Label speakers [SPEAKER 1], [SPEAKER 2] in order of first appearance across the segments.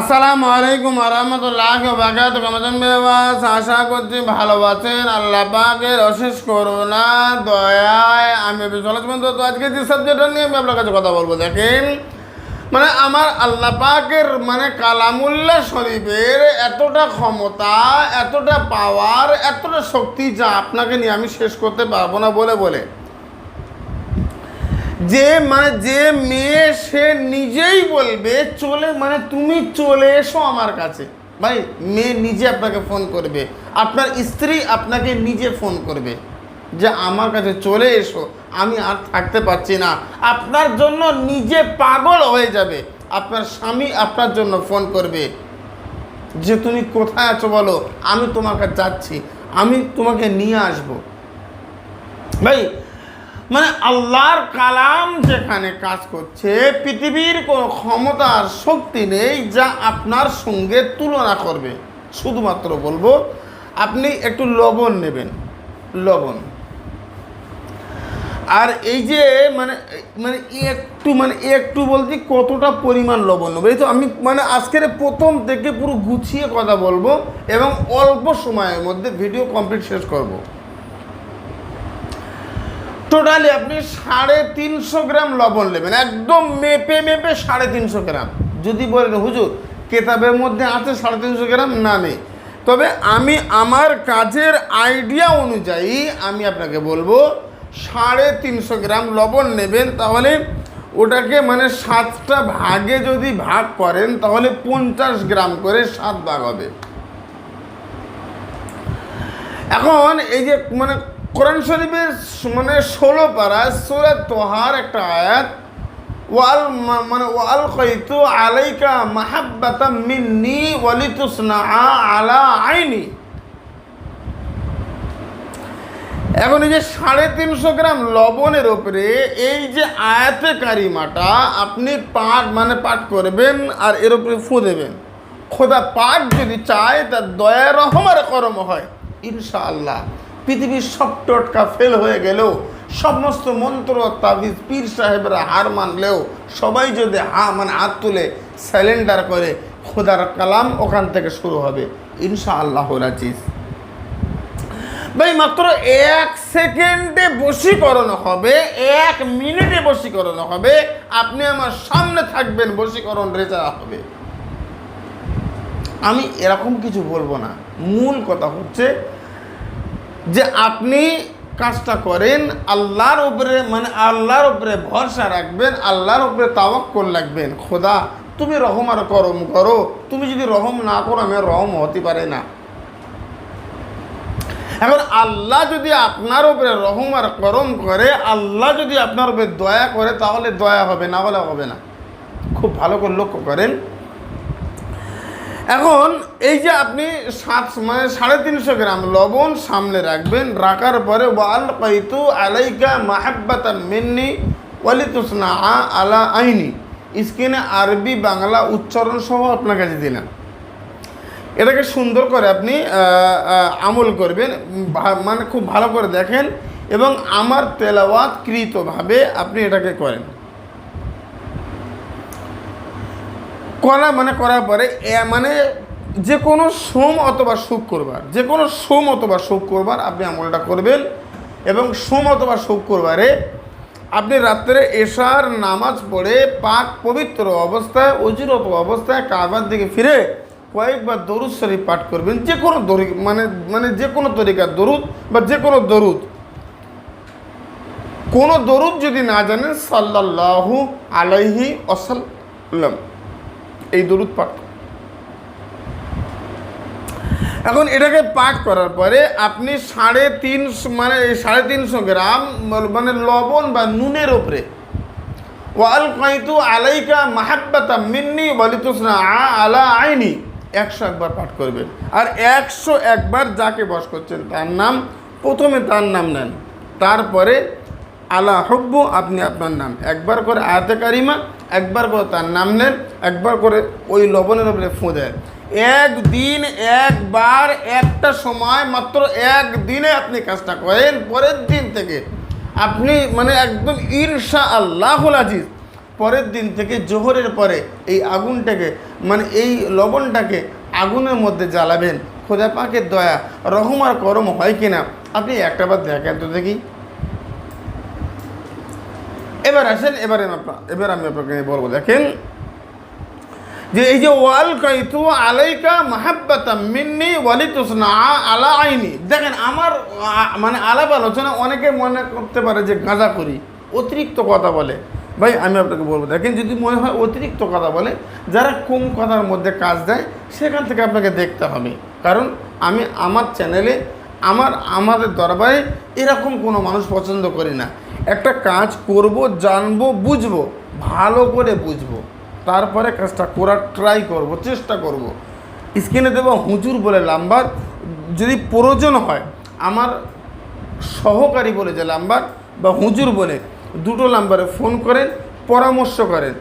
[SPEAKER 1] আসসালামু আলাইকুম আরহামতুল্লাহ বাকাত কেমন বেবাস আশা করছি ভালো আছেন। আল্লাহ পাকের অশেষ করুণা দয়ায় আমি বিশ্বনাথ বন্ধু। তো আজকে যে সাবজেক্টটা নিয়ে আমি আপনার কাছে কথা বলব, দেখেন মানে আমার আল্লাহ পাকের মানে কালামুল্লা শরীফের এতটা ক্ষমতা, এতটা পাওয়ার এতটা শক্তি যা আপনাকে নিয়ে আমি শেষ করতে পারব না বলে বলে। যে মানে যে মেয়ে সে নিজেই বলবে, চলে মানে তুমি চলে এসো আমার কাছে। ভাই, মেয়ে নিজে আপনাকে ফোন করবে। আপনার স্ত্রী আপনাকে নিজে ফোন করবে যে, আমার কাছে চলে এসো, আমি আর থাকতে পারছি না। আপনার জন্য নিজে পাগল হয়ে যাবে। আপনার স্বামী আপনার জন্য ফোন করবে যে, তুমি কোথায় আছো বলো? আমি তোমার কাছে যাচ্ছি, আমি তোমাকে নিয়ে আসব। ভাই মানে আল্লাহর কালাম যেখানে কাজ করছে, পৃথিবীর কোনো ক্ষমতার শক্তি নেই যা আপনার সঙ্গে তুলনা করবে। শুধুমাত্র বলব, আপনি একটু লবণ নেবেন, লবণ। আর এই যে মানে মানে একটু মানে একটু বলতে কতটা পরিমাণ লবণ নেবে। এই তো আমি মানে আজকের প্রথম থেকে পুরো গুছিয়ে কথা বলব এবং অল্প সময়ের মধ্যে ভিডিও কমপ্লিট শেষ করব। টোটালি আপনি সাড়ে তিনশো গ্রাম লবণ নেবেন। একদম মেপে মেপে সাড়ে তিনশো গ্রাম। যদি বলেন হুজুর, কেতাবের মধ্যে আছে সাড়ে তিনশো গ্রাম? না, নেই। তবে আমি আমার কাজের আইডিয়া অনুযায়ী আমি আপনাকে বলব, সাড়ে তিনশো গ্রাম লবণ নেবেন, তাহলে ওটাকে মানে সাতটা ভাগে যদি ভাগ করেন, তাহলে পঞ্চাশ গ্রাম করে সাত ভাগ হবে। এখন এই যে মানে কোরআন শরীফের মানে ষোলো পারা সুরে তোহার একটা আয়াত, ওয়াল মানে ওয়াল কইতু আলাইকা মাহাব্বাতা মিন্নি ওয়ালিতুসনা আলা আইনি। এখন এই যে সাড়ে তিনশো গ্রাম লবণের ওপরে এই যে আয়াতে কারিমাটা আপনি পাঠ মানে পাঠ করবেন আর এর উপরে ফু দেবেন। খোদা পাক যদি চায় তার দয়া রহমার করম হয়, ইনশাআল্লাহ। পৃথিবীর সব টোটকা ফেল হয়ে গেলেও, সমস্ত মন্ত্র তাবিজ পীর সাহেবরা হার মানলেও, সবাই যদি হা মানে হাত তুলে স্যালেন্ডার করে, খোদার কালাম ওখান থেকে শুরু হবে। ইনশাআল্লাহ রাজিজ ভাই, মাত্র এক সেকেন্ডে বশীকরণ হবে, এক মিনিটে বশীকরণ হবে। আপনি আমার সামনে থাকবেন, বশীকরণ রেজা হবে। আমি এরকম কিছু বলব না। মূল কথা হচ্ছে যে আপনি কাজটা করেন, আল্লাহর উপরে মানে আল্লাহর উপরে ভরসা রাখবেন, আল্লাহর উপরে তাওয়াক্কল রাখবেন। খোদা, তুমি রহম আর করম করো। তুমি যদি রহম না করো, আমি রহম হতে পারে না। এখন আল্লাহ যদি আপনার উপরে রহম আর করম করে, আল্লাহ যদি আপনার উপরে দয়া করে, তাহলে দয়া হবে, না হলে হবে না। খুব ভালো করে লক্ষ্য করেন। এখন এই যে আপনি সাত মানে সাড়ে তিনশো গ্রাম লবণ সামনে রাখবেন, রাখার পরে ওয়াল কাইতু আলাইকা মাহাব্বাতা মিন্নি ওয়ালিতুসনা আলা আইনি। স্ক্রিনে আরবি বাংলা উচ্চারণ সহ আপনার কাছে দিলাম এটাকে সুন্দর করে আপনি আমল করবেন মানে খুব ভালো করে দেখেন এবং আমার তেলাওয়াত কৃতভাবে আপনি এটাকে করেন। করা মানে করার পরে মানে যে কোনো সোম অথবা শুক্রবার, যে কোনো সোম অথবা শুক্রবার আপনি আমলটা করবেন এবং সোম অথবা শুক্রবারে আপনি রাত্রে এশার নামাজ পড়ে পাক পবিত্র অবস্থায় অজিরত অবস্থায় কাবার দিকে ফিরে কয়েকবার দরুদ শরীফ পাঠ করবেন। যে কোনো দরি মানে মানে যে কোনো তরিকার দরুদ বা যে কোনো দরুদ। কোনো দরুদ যদি না জানেন সাল্লাল্লাহু আলাইহি ওয়াসাল্লাম। এই দরুদ পাঠ। এখন এটাকে পাঠ করার পরে আপনি সাড়ে তিনশো মানে সাড়ে তিনশো গ্রাম মানে লবণ বা নুনের ওপরে ওয়াল কাইতু আলাইকা মাহাব্বাতা মিন্নি বলিতুসনা আলা আইনি একশো একবার পাঠ করবেন। আর একশো একবার যাকে বস করছেন তার নাম, প্রথমে তার নাম নেন। তারপরে আলা হব্বু, আপনি আপনার নাম। একবার করে আয়াতে কারিমা একবার করে তার নাম নেন, একবার করে ওই লবণের উপরে ফু দেন একদিন একবার, একটা সময়, মাত্র একদিনে আপনি কাজটা করেন, পরের দিন থেকে আপনি মানে একদম ঈর্ষা আল্লাহুল আজিজ, পরের দিন থেকে জোহরের পরে এই আগুনটাকে মানে এই লবণটাকে আগুনের মধ্যে জ্বালাবেন। খোদা পাকের দয়া, রহম আর করম হয় কিনা, আপনি একটাবার দেখেন তো দেখি। এবার আসেন, এবারে এবার আমি আপনাকে বলব, দেখেন। যে এই যে, ওয়াল কাইতু আলাইকা মাহাব্বাতা মিন্নি ওয়ালিতুসনা আলা আইনি। দেখেন, আমার মানে আলাপ আলোচনা অনেকে মনে করতে পারে যে গাঁজা করি, অতিরিক্ত কথা বলে। ভাই, আমি আপনাকে বলব, দেখেন, যদি মনে হয় অতিরিক্ত কথা বলে, যারা কম কথার মধ্যে কাজ দেয়, সেখান থেকে আপনাকে দেখতে হবে। কারণ আমি, আমার চ্যানেলে আমার, আমাদের দরবারে এরকম কোনো মানুষ পছন্দ করি না। একটা কাজ করব, জানব, বুঝব, ভালো করে বুঝব। তারপরে কাজটা করার ট্রাই করব, চেষ্টা করব। স্ক্রিনে দেবো হুজুর বলে নাম্বার। যদি প্রয়োজন হয়, আমার সহকারী বলে যে নাম্বার বা হুজুর বলে, দুটো নাম্বারে ফোন করেন, পরামর্শ করেন।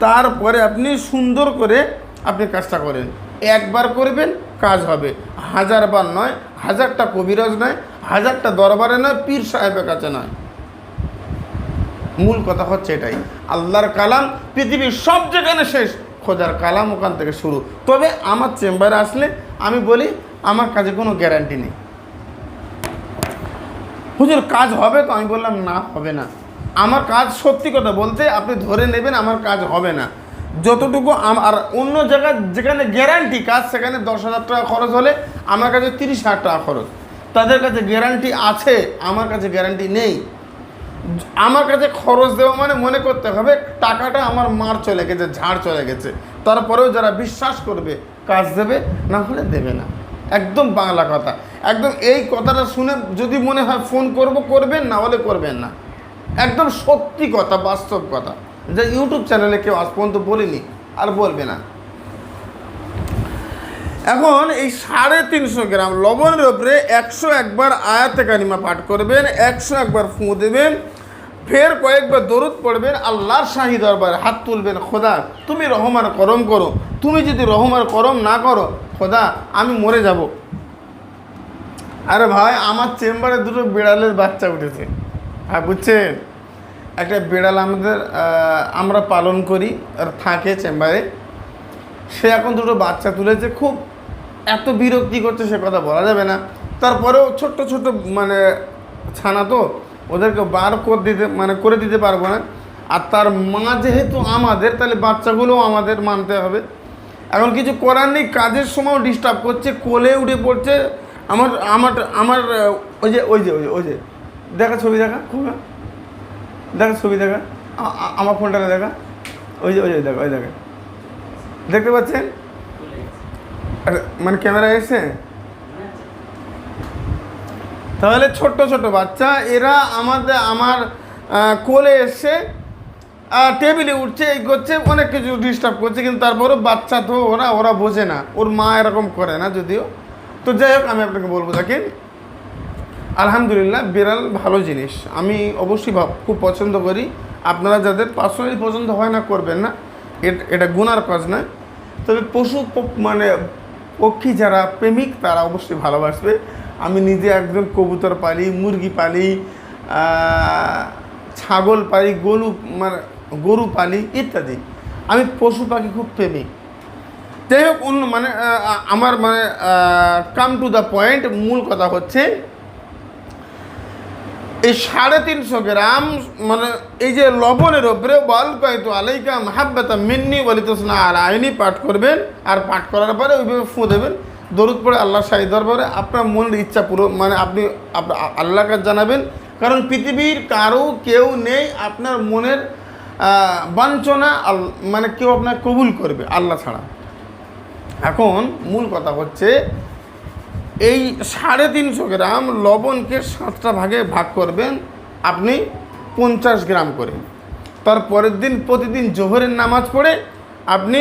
[SPEAKER 1] তারপরে আপনি সুন্দর করে আপনি কাজটা করেন। একবার করবেন, কাজ হবে। হাজারবার নয় হাজারটা কবিরাজ নয়, হাজারটা দরবারে নয়, পীর সাহেবের কাছে নয়। মূল কথা হচ্ছে এটাই, আল্লাহর কালাম পৃথিবীর সব যেখানে শেষ, খোঁজার কালাম ওখান থেকে শুরু। তবে আমার চেম্বারে আসলে আমি বলি, আমার কাজে কোনো গ্যারান্টি নেই। হুজুর, কাজ হবে তো? আমি বললাম, না, হবে না। আমার কাজ সত্যি কথা বলতে, আপনি ধরে নেবেন আমার কাজ হবে না। যতটুকু আর অন্য জায়গায় যেখানে গ্যারান্টি কাজ, সেখানে দশ হাজার টাকা খরচ হলে আমার কাছে তিরিশ হাজার টাকা খরচ। তাদের কাছে গ্যারান্টি আছে, আমার কাছে গ্যারান্টি নেই। আমার কাছে খরচ দেওয়া মানে মনে করতে হবে টাকাটা আমার মার চলে গেছে, ঝাড় চলে গেছে। তারপরেও যারা বিশ্বাস করবে, কাজ দেবে, না হলে দেবে না। একদম বাংলা কথা। একদম এই কথাটা শুনে যদি মনে হয় ফোন করব, করবেন, না হলে করবেন না। একদম সত্যি কথা, বাস্তব কথা। যে ইউটিউব চ্যানেলে কেউ আজ পর্যন্ত বলিনি, আর বলবে না। এখন এই সাড়ে তিনশো গ্রাম লবণের উপরে একশো একবার আয়াতে কানিমা পাঠ করবেন, একশো একবার ফুঁ দেবেন, ফের কয়েকবার দরুদ পড়বেন, আল্লাহর শাহী দরবারে হাত তুলবেন, খোদা, তুমি রহমার করম করো, তুমি যদি রহমার করম না করো, খোদা, আমি মরে যাব। আরে ভাই, আমার চেম্বারে দুটো বিড়ালের বাচ্চা উঠেছে। হ্যাঁ বুঝছেন? একটা বিড়াল আমাদের আমরা পালন করি, আর থাকে চেম্বারে। সে এখন দুটো বাচ্চা তুলেছে, খুব এত বিরক্তি করছে সে কথা বলা যাবে না। তারপরেও ছোট্ট ছোট্ট মানে ছানা তো, ওদেরকে বার করে দিতে মানে করে দিতে পারব না। আর তার মা যেহেতু আমাদের, তাহলে বাচ্চাগুলোও আমাদের মানতে হবে। এখন কিছু করার নেই, কাজের সময়ও ডিস্টার্ব করছে, কোলে উঠে পড়ছে। আমার আমার আমার ওই যে ওই যে ওই যে ওই যে, দেখা, ছবি দেখা খুব দেখা ছবি দেখা। আমার ফোনটাকে দেখা। ওই যে ওই যে দেখা ওই দেখা। দেখতে পাচ্ছেন? আরে, মানে ক্যামেরা এসে? তাহলে ছোট্ট ছোট বাচ্চা এরা আমাদের আমার কোলে এসছে আহ, টেবিলে উঠছে এই করছে অনেক কিছু ডিস্টার্ব করছে কিন্তু তারপরেও বাচ্চা তো ওরা ওরা বোঝে না। ওর মা এরকম করে না যদিও। তো যাই হোক আমি আপনাকে বলব দেখেন আলহামদুলিল্লাহ, বিড়াল ভালো জিনিস। আমি অবশ্যই খুব পছন্দ করি। আপনারা যাদের পার্সোনালি পছন্দ হয় না, করবেন না। এট- এটা গুনার কাজ নয়। তবে পশু মানে পক্ষী যারা প্রেমিক, তারা অবশ্যই ভালোবাসবে। আমি নিজে একজন কবুতর পালি, মুরগি পালি ছাগল পালি, গরু মানে গরু পালি ইত্যাদি। আমি পশু পাখি খুব প্রেমিক। যাই হোক, অন্য মানে আমার মানে কাম টু দ্য পয়েন্ট মূল কথা হচ্ছে এই সাড়ে তিনশো গ্রাম মানে এই যে লবণের ওপরে বল কয়তো আলাইকা মাহাব্বাতা মিন্নি বলিতোসনা আর আইনি পাঠ করবেন, আর পাঠ করার পরে ওইভাবে ফুঁ দেবেন। দরুদ পড়ে আল্লাহ শাহী দরবারে আপনার মনের ইচ্ছা পুরো মানে আপনি আপ- আল্লাহকে জানাবেন। কারণ পৃথিবীর কারও কেউ নেই আপনার মনের বাঞ্ছনা মানে কেউ আপনার কবুল করবে আল্লাহ ছাড়া। এখন মূল কথা হচ্ছে এই সাড়ে তিনশো গ্রাম লবণকে সাতটা ভাগে ভাগ করবেন। আপনি পঞ্চাশ গ্রাম করে। তার পরের দিন প্রতিদিন জোহরের নামাজ পড়ে আপনি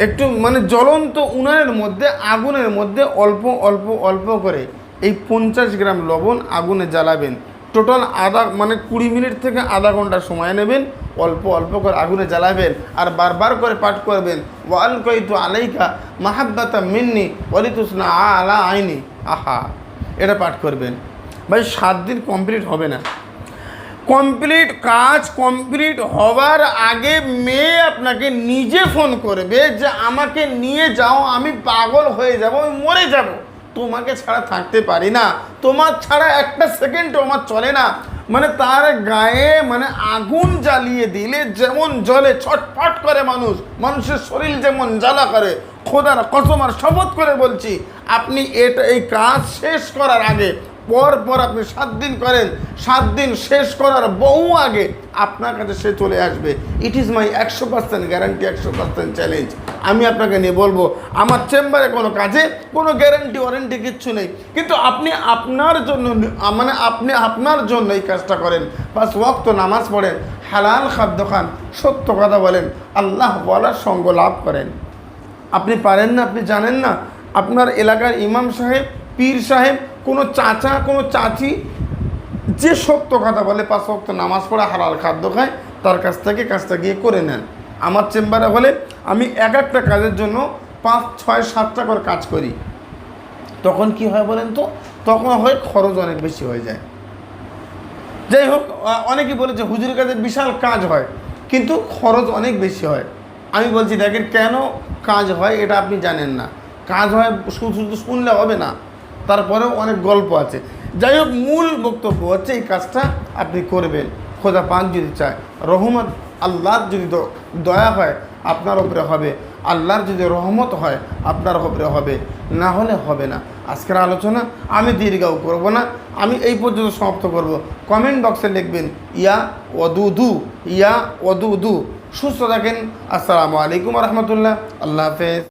[SPEAKER 1] একটু মানে জ্বলন্ত উনানের মধ্যে, আগুনের মধ্যে অল্প অল্প অল্প করে এই পঞ্চাশ গ্রাম লবণ আগুনে জ্বালাবেন। টোটাল আধা মানে কুড়ি মিনিট থেকে আধা ঘণ্টা সময় নেবেন। অল্প অল্প করে আগুনে জ্বালাবেন আর বারবার করে পাঠ করবেন। ওয়াল কইতু আলাইকা মাহাব্বাতা মিন্নি ওয়ালিতুসনা আলা আইনি। আহা, এটা পাঠ করবেন। ভাই, সাত দিন কমপ্লিট হবে না। কমপ্লিট কাজ কমপ্লিট হওয়ার আগে মেয়ে আপনাকে নিজে ফোন করবে যে, আমাকে নিয়ে যাও, আমি পাগল হয়ে যাব, আমি মরে যাব। তোমাকে ছাড়া থাকতে পারি না। তোমার ছাড়া একটা সেকেন্ডও আমার চলে না। মানে তার গায়ে মানে আগুন জ্বালিয়ে দিলে যেমন জলে ছটফট করে মানুষ, মানুষের শরীর যেমন জ্বালা করে, খোদার কসমার শপথ করে বলছি, আপনি এটা এই কাজ শেষ করার আগে পর পর আপনি সাত দিন করেন, সাত দিন শেষ করার বহু আগে আপনার কাছে সে চলে আসবে। ইট ইজ মাই একশো পার্সেন্ট গ্যারান্টি একশো পার্সেন্ট চ্যালেঞ্জ আমি আপনাকে নিয়ে বলব, আমার চেম্বারে কোনো কাজে কোনো গ্যারান্টি ওয়ারেন্টি কিচ্ছু নেই। কিন্তু আপনি আপনার জন্য মানে আপনি আপনার জন্য এই কাজটা করেন। বাস ওয়াক্ত নামাজ পড়েন, হালাল খাদ্য খান, সত্য কথা বলেন, আল্লাহ বলার সঙ্গ লাভ করেন। আপনি পারেন না, আপনি জানেন না, আপনার এলাকার ইমাম সাহেব, পীর সাহেব কোনো চাচা, কোনো চাচি যে সত্য কথা বলে, পাঁচ ওয়াক্ত নামাজ পড়া হালাল খাদ্য খায়, তার কাছ থেকে কাজটা গিয়ে করে নেন। আমার চেম্বারে হলে আমি এক একটা কাজের জন্য পাঁচ, ছয়, সাতটা করে কাজ করি। তখন কি হয় বলেন তো? তখন হয় খরচ অনেক বেশি হয়ে যায়। যাই হোক অনেকে বলেছে হুজুর কাজে বিশাল কাজ হয়, কিন্তু খরচ অনেক বেশি হয়। আমি বলছি দেখেন কেন কাজ হয়, এটা আপনি জানেন না। কাজ হয় শুধু শুনলে হবে না। তারপরেও অনেক গল্প আছে। যাই হোক মূল বক্তব্য হচ্ছে এই কাজটা আপনি করবেন। খোদা পাক যদি চায়, রহমত আল্লাহর যদি দয়া হয়, আপনার ওপরে হবে। আল্লাহর যদি রহমত হয়, আপনার ওপরে হবে। না হলে হবে না। আজকের আলোচনা আমি দীর্ঘাও করব না। আমি এই পর্যন্ত সমাপ্ত করব। কমেন্ট বক্সে লিখবেন, ইয়া ওদুদু ইয়া ওদুদু। সুস্থ থাকেন। আসসালামু আলাইকুম রহমতুল্লাহ। আল্লাহ হাফেজ।